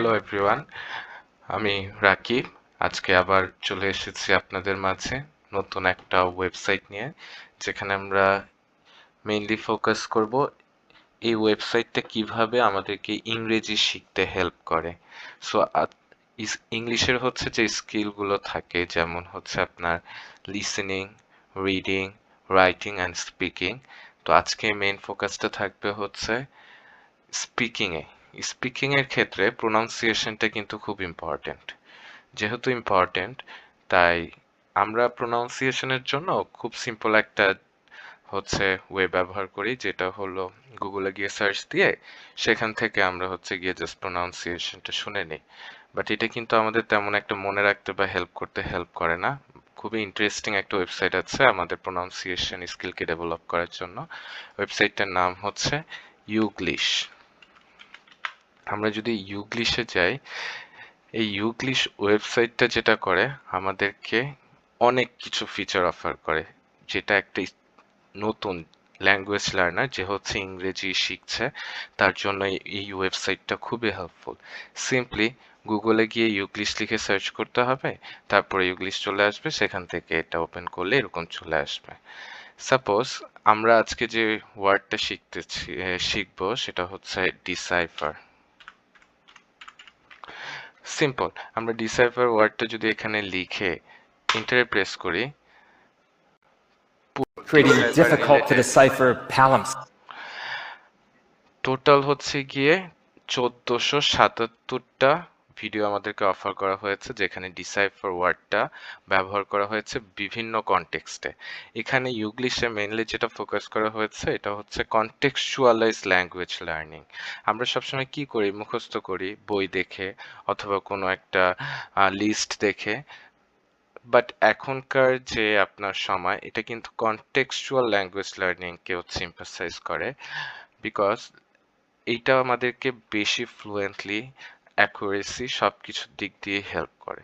Hello everyone, আমি রাকিব। আজকে আবার চলে এসেছি আপনাদের মাঝে নতুন একটা ওয়েবসাইট নিয়ে, যেখানে আমরা মেইনলি ফোকাস করব এই ওয়েবসাইটটা কীভাবে আমাদেরকে ইংরেজি শিখতে হেল্প করে। সো ইংলিশের হচ্ছে যে স্কিলগুলো থাকে, যেমন হচ্ছে আপনার listening reading writing and speaking তো আজকে মেইন ফোকাসটা থাকবে হচ্ছে স্পিকিংয়ে স্পিকিং এর ক্ষেত্রে প্রোনাউন্সিয়েশনটা কিন্তু খুব ইম্পর্টেন্ট যেহেতু ইম্পর্টেন্ট তাই আমরা প্রোনাউন্সিয়েশনের জন্য খুব সিম্পল একটা হচ্ছে ওয়ে ব্যবহার করি, যেটা হলো গুগলে গিয়ে সার্চ দিয়ে সেখান থেকে আমরা হচ্ছে গিয়ে জাস্ট প্রোনাউন্সিয়েশনটা শুনে নিই। বাট এটা কিন্তু আমাদের তেমন একটা মনে রাখতে বা হেল্প করতে হেল্প করে না। খুবই ইন্টারেস্টিং একটা ওয়েবসাইট আছে আমাদের প্রোনাউন্সিয়েশন স্কিলকে ডেভেলপ করার জন্য। ওয়েবসাইটটার নাম হচ্ছে ইউগ্লিশ আমরা যদি ইউগ্লিশে যাই, এই ইউগ্লিশ ওয়েবসাইটটা যেটা করে, আমাদেরকে অনেক কিছু ফিচার অফার করে। যেটা একটা নতুন ল্যাঙ্গুয়েজ লার্নার যে হচ্ছে ইংরেজি শিখছে, তার জন্য এই ওয়েবসাইটটা খুবই হেল্পফুল সিম্পলি গুগলে গিয়ে ইউগ্লিশ লিখে সার্চ করতে হবে, তারপরে ইউগ্লিশ চলে আসবে, সেখান থেকে এটা ওপেন করলে এরকম চলে আসবে। সাপোজ আমরা আজকে যে ওয়ার্ডটা শিখতেছি শিখব, সেটা হচ্ছে ডিসাইফার সিম্পল আমরা ডিসাইফার ওয়ার্ডটা যদি এখানে লিখে ইন্টারে প্রেস করি creating difficult to decipher palimpsests. Total হচ্ছে গিয়ে চোদ্দশো সাতাত্তরটা ভিডিও আমাদেরকে অফার করা হয়েছে, যেখানে ডিসাইফার ওয়ার্ডটা ব্যবহার করা হয়েছে বিভিন্ন কনটেক্সটে এখানে ইউগ্লিশে মেনলি যেটা ফোকাস করা হয়েছে, এটা হচ্ছে কনটেক্সচুয়ালাইজ ল্যাঙ্গুয়েজ লার্নিং আমরা সবসময় কি করি? মুখস্থ করি, বই দেখে অথবা কোনো একটা লিস্ট দেখে। বাট এখনকার যে আপনার সময়, এটা কিন্তু কনটেক্সচুয়াল ল্যাঙ্গুয়েজ লার্নিংকে হচ্ছে ইম্পাসাইজ করে। বিকজ এইটা আমাদেরকে বেশি ফ্লুয়েন্টলি অ্যাকুরেসি সব কিছুর দিক দিয়ে হেল্প করে।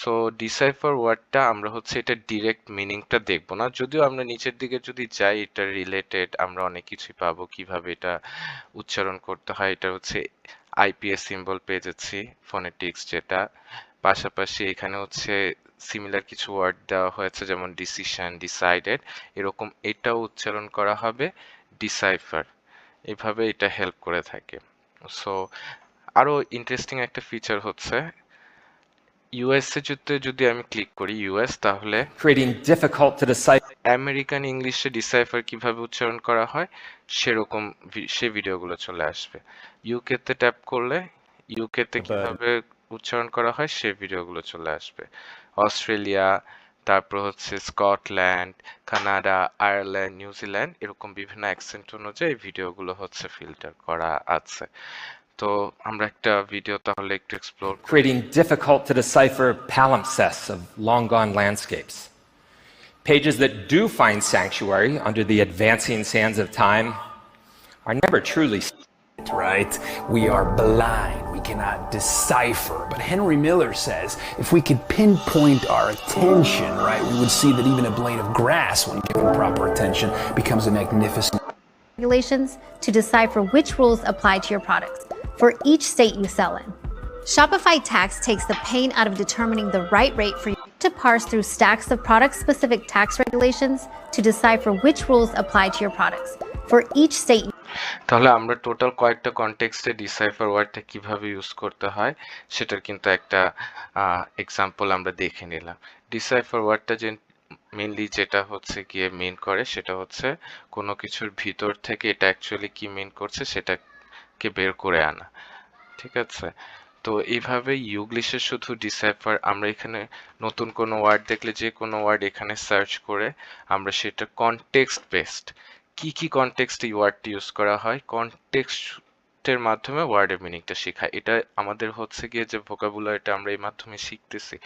সো ডিসাইফার ওয়ার্ডটা আমরা হচ্ছে এটা ডিরেক্ট মিনিংটা দেখব না। যদিও আমরা নিচের দিকে যদি যাই, এটা রিলেটেড আমরা অনেক কিছুই পাবো, কীভাবে এটা উচ্চারণ করতে হয়। এটা হচ্ছে আইপিএস সিম্বল পেয়ে যাচ্ছি ফোনেটিক্স যেটা। পাশাপাশি এখানে হচ্ছে সিমিলার কিছু ওয়ার্ড দেওয়া হয়েছে, যেমন ডিসিশন ডিসাইডেড এরকম এটাও উচ্চারণ করা হবে ডিসাইফার এভাবে এটা হেল্প করে থাকে। সো আরও ইন্টারেস্টিং একটা ফিচার হচ্ছে ইউএসএ যদি যদি আমি ক্লিক করি ইউএস তাহলে creating difficult to decipher American ইংলিশে ডিসাইফার কীভাবে উচ্চারণ করা হয় সেরকম সে ভিডিওগুলো চলে আসবে। ইউকেতে ট্যাপ করলে ইউকেতে কীভাবে উচ্চারণ করা হয় সে ভিডিওগুলো চলে আসবে। অস্ট্রেলিয়া তারপর হচ্ছে স্কটল্যান্ড কানাডা আয়ারল্যান্ড নিউজিল্যান্ড এরকম বিভিন্ন অ্যাকসেন্ট অনুযায়ী ভিডিওগুলো হচ্ছে ফিল্টার করা আছে। তো আমরা একটা ভিডিও তাহলে একটু explore creating difficult to decipher palimpsests of long gone landscapes. Pages that do find sanctuary under the advancing sands of time are never truly right? We are blind. We cannot decipher. But Henry Miller says if we could pinpoint our attention, right, we would see that even a blade of grass, when given proper attention, becomes a magnificent regulations to decipher which rules apply to your products For each state you sell in. Shopify Tax takes the pain out of determining the right rate for you to parse through stacks of product specific tax regulations to decipher which rules apply to your products for each state তাহলে আমরা total কয়েকটা কনটেক্সটে decipher ওয়ার্ডটা কীভাবে use করতে হয় সেটার কিন্তু একটা এক্সাম্পল আমরা দেখে নিলাম ডিসাইফার ওয়ার্ডটা যে মেনলি যেটা হচ্ছে গিয়ে মেন করে সেটা হচ্ছে কোনো কিছুর ভিতর থেকে এটা অ্যাকচুয়ালি কি মেন করছে সেটাকে বের করে আনা। ঠিক আছে? তো এইভাবে ইউগলিশে শুধু ডিসাইফার আমরা এখানে নতুন কোনো ওয়ার্ড দেখলে যে কোনো ওয়ার্ড এখানে সার্চ করে আমরা সেটা কনটেক্সট বেসড কি কি কনটেক্সটে এই ওয়ার্ডটি ইউজ করা হয়? কনটেক্সটের মাধ্যমে ওয়ার্ডের মিনিংটা শেখায়। এটা আমাদের হচ্ছে গিয়ে যে ভোকাবুলারিটা আমরা এই মাধ্যমে শিখতেছি,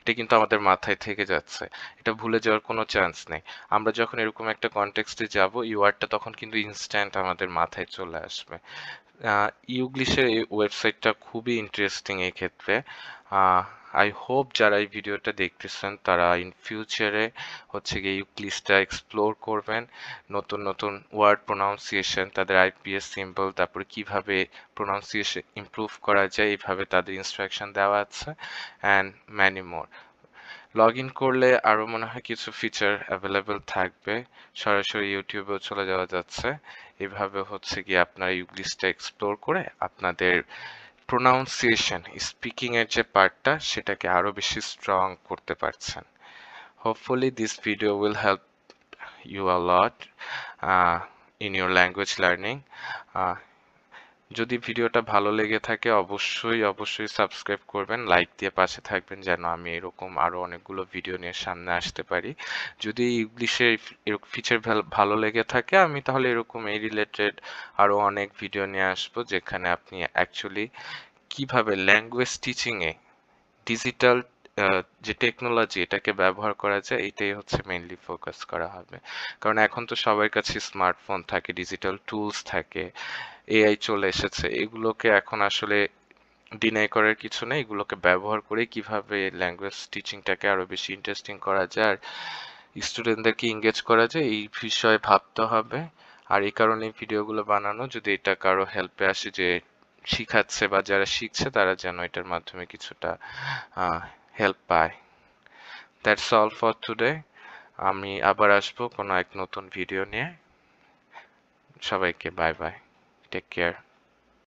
এটা কিন্তু আমাদের মাথায় থেকে যাচ্ছে। এটা ভুলে যাওয়ার কোনো চান্স নেই। আমরা যখন এরকম একটা কনটেক্সটে যাব, এই ওয়ার্ডটা তখন কিন্তু ইনস্ট্যান্ট আমাদের মাথায় চলে আসবে। ইউগ্লিশের এই ওয়েবসাইটটা খুবই ইন্টারেস্টিং এই ক্ষেত্রে আই হোপ যারা এই ভিডিওটা দেখতেছেন, তারা ইন ফিউচারে হচ্ছে গিয়ে ইউক্লিসটা এক্সপ্লোর করবেন। নতুন নতুন ওয়ার্ড প্রোনাউন্সিয়েশন তাদের আইপিএস সিম্বল তারপরে কীভাবে প্রোনাউন্সিয়েশন ইমপ্রুভ করা যায়, এইভাবে তাদের ইনস্ট্রাকশন দেওয়া আছে and many more log in করলে আরও মনে হয় কিছু ফিচার অ্যাভেলেবেল থাকবে। সরাসরি ইউটিউবেও চলে যাওয়া যাচ্ছে। এভাবে হচ্ছে গিয়ে আপনারা ইউগ্লিশটা এক্সপ্লোর করে আপনাদের প্রোনাউন্সিয়েশন স্পিকিংয়ের যে পার্টটা সেটাকে আরও বেশি স্ট্রং করতে পারছেন। Hopefully this video will help you a lot in your language learning যদি ভিডিওটা ভালো লেগে থাকে, অবশ্যই অবশ্যই সাবস্ক্রাইব করবেন লাইক দিয়ে পাশে থাকবেন যেন আমি এরকম আরও অনেকগুলো ভিডিও নিয়ে সামনে আসতে পারি। যদি ইংলিশে এরকম ফিচার ভালো লেগে থাকে, আমি তাহলে এরকম এই রিলেটেড আরও অনেক ভিডিও নিয়ে আসব যেখানে আপনি অ্যাকচুয়ালি কীভাবে ল্যাঙ্গুয়েজ টিচিংয়ে ডিজিটাল যে টেকনোলজি এটাকে ব্যবহার করা যায়, এটাই হচ্ছে মেইনলি ফোকাস করা হবে। কারণ এখন তো সবার কাছে স্মার্টফোন থাকে ডিজিটাল টুলস থাকে এআই চলে এসেছে, এগুলোকে এখন আসলে ডিনাই করার কিছু নেই, এগুলোকে ব্যবহার করে কীভাবে ল্যাঙ্গুয়েজ টিচিংটাকে আরও বেশি ইন্টারেস্টিং করা যায়, আর স্টুডেন্টদেরকে এঙ্গেজ করা যায়, এই বিষয়ে ভাবতে হবে। আর এই কারণে ভিডিওগুলো বানানো, যদি এটা কারও হেল্পে আসে যে শিখাচ্ছে বা যারা শিখছে, তারা যেন এটার মাধ্যমে কিছুটা হেল্প পায় দ্যাটস অল ফর টুডে আমি আবার আসব কোনো এক নতুন ভিডিও নিয়ে। সবাইকে বাই বাই টেক কেয়ার